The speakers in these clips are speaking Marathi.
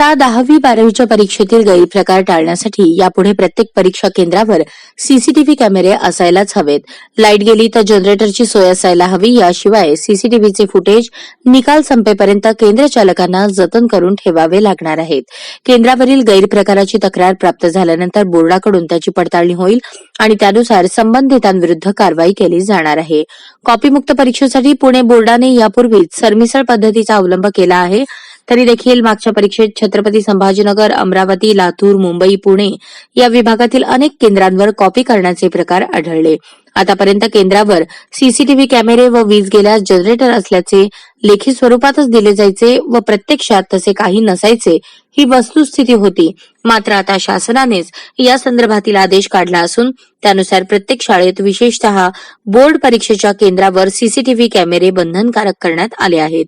आता दहावी बारावीच्या परीक्षेतील गैरप्रकार टाळण्यासाठी यापुढे प्रत्येक परीक्षा केंद्रावर सीसीटीव्ही कॅमेरे असायलाच हवेत. लाइट गेली तर जनरेटरची सोय असायला हवी याशिवाय सीसीटीव्हीचे फुटेज निकाल संपेपर्यंत केंद्र चालकांना जतन करून ठेवावे लागणार आहेत. केंद्रावरील गैरप्रकाराची तक्रार प्राप्त झाल्यानंतर बोर्डाकडून त्याची पडताळणी होईल आणि त्यानुसार संबंधितांविरुद्ध कारवाई केली जाणार आहे. कॉपीमुक्त परीक्षेसाठी पुणे बोर्डाने यापूर्वीच सरमिसळ पद्धतीचा अवलंब केला आहे. तरी देखील मागच्या परीक्षेत छत्रपती संभाजीनगर अमरावती लातूर मुंबई पुणे या विभागातील अनेक केंद्रांवर कॉपी करण्याचे प्रकार आढळले. आतापर्यंत केंद्रावर सीसीटीव्ही कॅमेरे व वीज गेल्यास जनरेटर असल्याचे लेखी स्वरूपातच दिले जायचे व प्रत्यक्षात तसे काही नसायचे ही वस्तुस्थिती होती. मात्र आता शासनानेच या संदर्भातील आदेश काढला असून त्यानुसार प्रत्येक शाळेत विशेषतः बोर्ड परीक्षेच्या केंद्रावर सीसीटीव्ही कॅमेरे बंधनकारक करण्यात आले आहेत.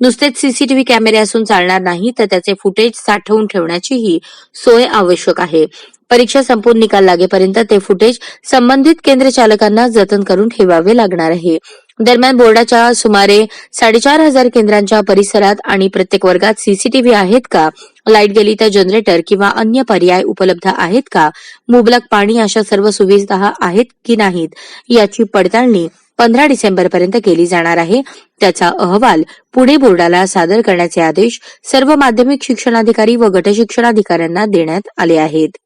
नुसतेच सीसीटीव्ही कॅमेरे असून चालणार नाही तर त्याचे फुटेज साठवून ठेवण्याचीही सोय आवश्यक आहे. परीक्षा संपून निकाल लागेपर्यंत ते फुटेज संबंधित केंद्र चालकांना जतन करून ठेवावे लागणार आहे. दरम्यान बोर्डाच्या सुमारे साडेचार हजार केंद्रांच्या परिसरात आणि प्रत्येक वर्गात सीसीटीव्ही आहेत का? लाइट गेली तर जनरेटर किंवा अन्य पर्याय उपलब्ध आहेत का? मुबलक पाणी अशा सर्व सुविधा आहेत की नाहीत? याची पडताळणी पंधरा डिसेंबरपर्यंत केली जाणार आहे. त्याचा अहवाल पुणे बोर्डाला सादर करण्याचे आदेश सर्व माध्यमिक शिक्षणाधिकारी व गटशिक्षणाधिकाऱ्यांना देण्यात आले आहेत.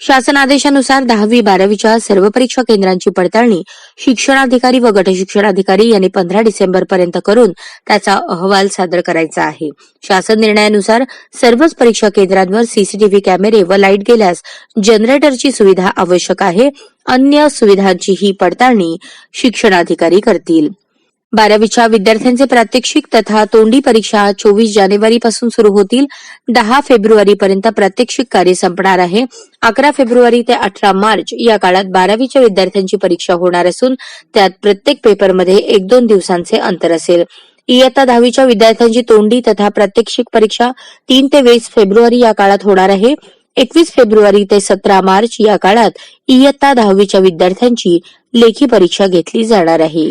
शासन आदेशानुसार दहावी बारावीच्या सर्व परीक्षा केंद्रांची पडताळणी शिक्षणाधिकारी व गटशिक्षणाधिकारी यांनी पंधरा डिसेंबर पर्यंत करून त्याचा अहवाल सादर करायचा आहे. शासन निर्णयानुसार सर्वच परीक्षा केंद्रांवर सीसीटीव्ही कॅमेरे व लाइट गेल्यास जनरेटरची सुविधा आवश्यक आहे. अन्य सुविधांची ही पडताळणी शिक्षणाधिकारी करतील. बारावीच्या विद्यार्थ्यांचे प्रात्यक्षिक तथा तोंडी परीक्षा चोवीस जानेवारी पासून सुरू होतील. दहा फेब्रुवारी पर्यंत प्रात्यक्षिक कार्य संपणार आहे. अकरा फेब्रुवारी ते अठरा मार्च या काळात बारावीच्या विद्यार्थ्यांची परीक्षा होणार असून त्यात प्रत्येक पेपरमध्ये एक दोन दिवसांचे अंतर असेल. इयत्ता दहावीच्या विद्यार्थ्यांची तोंडी तथा प्रात्यक्षिक परीक्षा तीन ते वीस फेब्रुवारी या काळात होणार आहे. एकवीस फेब्रुवारी ते सतरा मार्च या काळात इयत्ता दहावीच्या विद्यार्थ्यांची लेखी परीक्षा घेतली जाणार आहे.